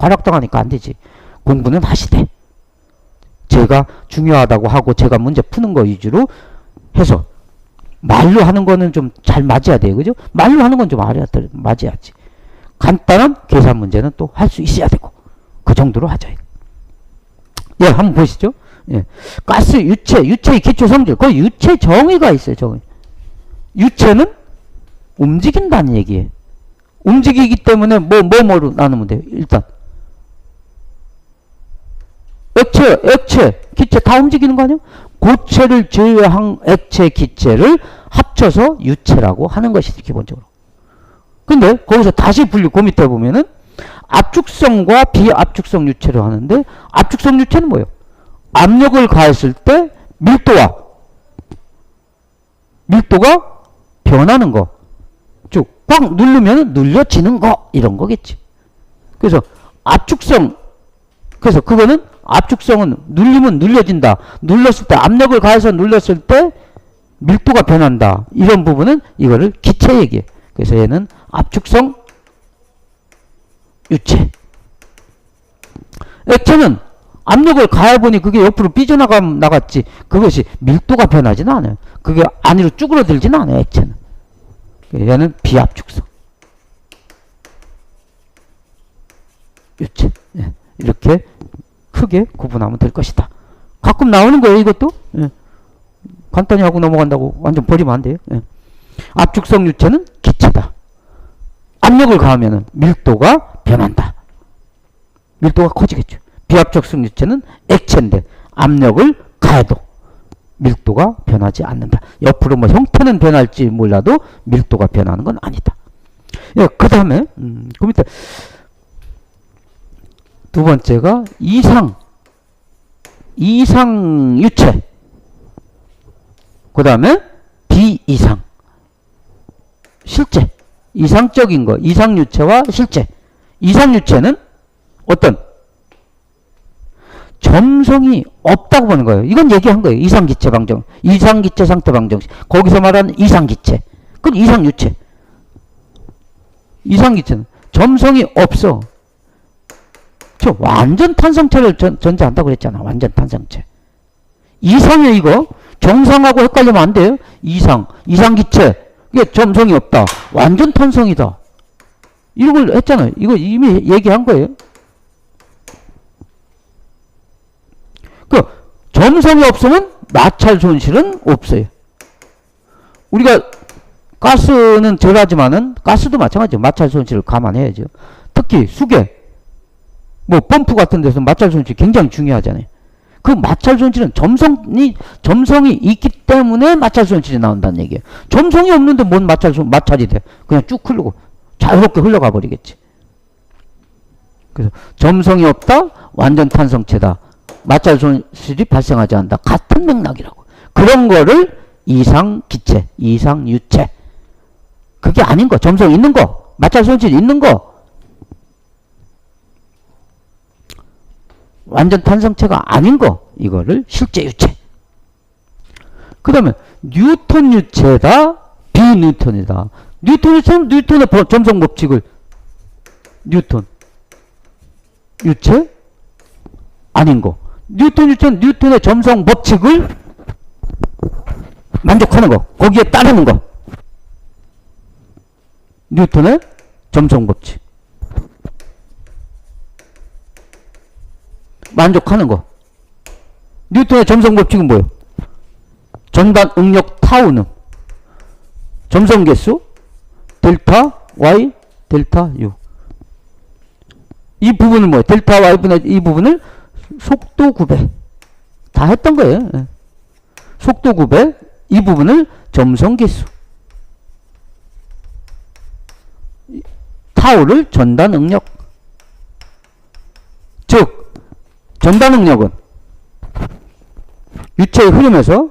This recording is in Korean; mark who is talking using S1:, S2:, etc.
S1: 타락당하니까 안 되지. 공부는 하시되. 제가 중요하다고 하고 제가 문제 푸는 거 위주로 해서 말로 하는 거는 좀 잘 맞아야 돼요. 그죠? 말로 하는 건 좀. 맞아야지. 간단한 계산 문제는 또 할 수 있어야 되고. 그 정도로 하자. 예, 한번 보시죠. 예. 가스 유체, 유체의 기초 성질. 그 유체 정의가 있어요, 정의. 유체는 움직인다는 얘기예요. 움직이기 때문에 뭐, 뭐, 뭐로 나누면 돼요. 일단. 액체, 액체, 기체 다 움직이는 거 아니에요? 고체를 제외한 액체, 기체를 합쳐서 유체라고 하는 것이죠, 기본적으로. 근데 거기서 다시 분류, 그 밑에 보면은 압축성과 비압축성 유체로 하는데 압축성 유체는 뭐예요? 압력을 가했을 때 밀도와 밀도가 변하는 거. 쭉 꽉 누르면 눌려지는 거 이런 거겠지. 그래서 압축성 그래서 그거는 압축성은 눌리면 눌려진다. 눌렀을 때 압력을 가해서 눌렀을 때 밀도가 변한다. 이런 부분은 이거를 기체 얘기해. 그래서 얘는 압축성 유체. 액체는 압력을 가해보니 그게 옆으로 삐져나가 나갔지. 그것이 밀도가 변하지는 않아요. 그게 안으로 쭈그러들지는 않아요. 액체는. 얘는 비압축성. 유체. 크게 구분하면 될 것이다. 가끔 나오는 거예요, 이것도. 예. 간단히 하고 넘어간다고 완전 버리면 안 돼요. 예. 압축성 유체는 기체다. 압력을 가하면 밀도가 변한다. 밀도가 커지겠죠. 비압축성 유체는 액체인데 압력을 가해도 밀도가 변하지 않는다. 옆으로 뭐 형태는 변할지 몰라도 밀도가 변하는 건 아니다. 예, 그 다음에 음, 그 밑에 두 번째가 이상 이상 유체 그 다음에 비이상 실제 이상적인 거 이상 유체와 실제 이상 유체는 어떤 점성이 없다고 보는 거예요. 이건 얘기한 거예요. 이상기체 방정. 이상기체 상태 방정. 거기서 말하는 이상기체. 그건 이상유체. 이상기체는 점성이 없어. 저 완전 탄성체를 전, 전제한다고 그랬잖아. 완전 탄성체. 이상이에요, 이거. 정상하고 헷갈리면 안 돼요. 이상. 이상기체. 이게 점성이 없다. 완전 탄성이다. 이걸 했잖아요. 이거 이미 얘기한 거예요. 그 점성이 없으면 마찰 손실은 없어요. 우리가 가스는 덜하지만은 가스도 마찬가지죠. 마찰 손실을 감안해야죠. 특히 수계, 뭐 펌프 같은 데서 마찰 손실 굉장히 중요하잖아요. 그 마찰 손실은 점성이 점성이 있기 때문에 마찰 손실이 나온다는 얘기예요. 점성이 없는데 뭔 마찰 손 마찰이 돼? 그냥 쭉 흐르고 자유롭게 흘러가 버리겠지. 그래서 점성이 없다, 완전 탄성체다. 마찰 손실이 발생하지 않는다. 같은 맥락이라고. 그런 거를 이상 기체, 이상 유체. 그게 아닌 거, 점성 있는 거, 마찰 손실 있는 거. 완전 탄성체가 아닌 거, 이거를 실제 유체. 그 다음에 뉴턴 유체다, 비뉴턴이다. 뉴턴 유체는 뉴턴의 법- 점성 법칙을 뉴턴 유체 아닌 거. 뉴턴 유체는 뉴턴의 점성 법칙을 만족하는 거. 거기에 따르는 거. 뉴턴의 점성 법칙. 만족하는 거. 뉴턴의 점성 법칙은 뭐예요? 전반 응력 타우는 점성 개수 델타 y 델타 u 이 부분은 뭐예요? 델타 y분의 이 부분을 속도 구배 다 했던 거예요. 예. 속도 구배 이 부분을 점성 개수 타우를 전단 응력 전단 응력은 유체의 흐름에서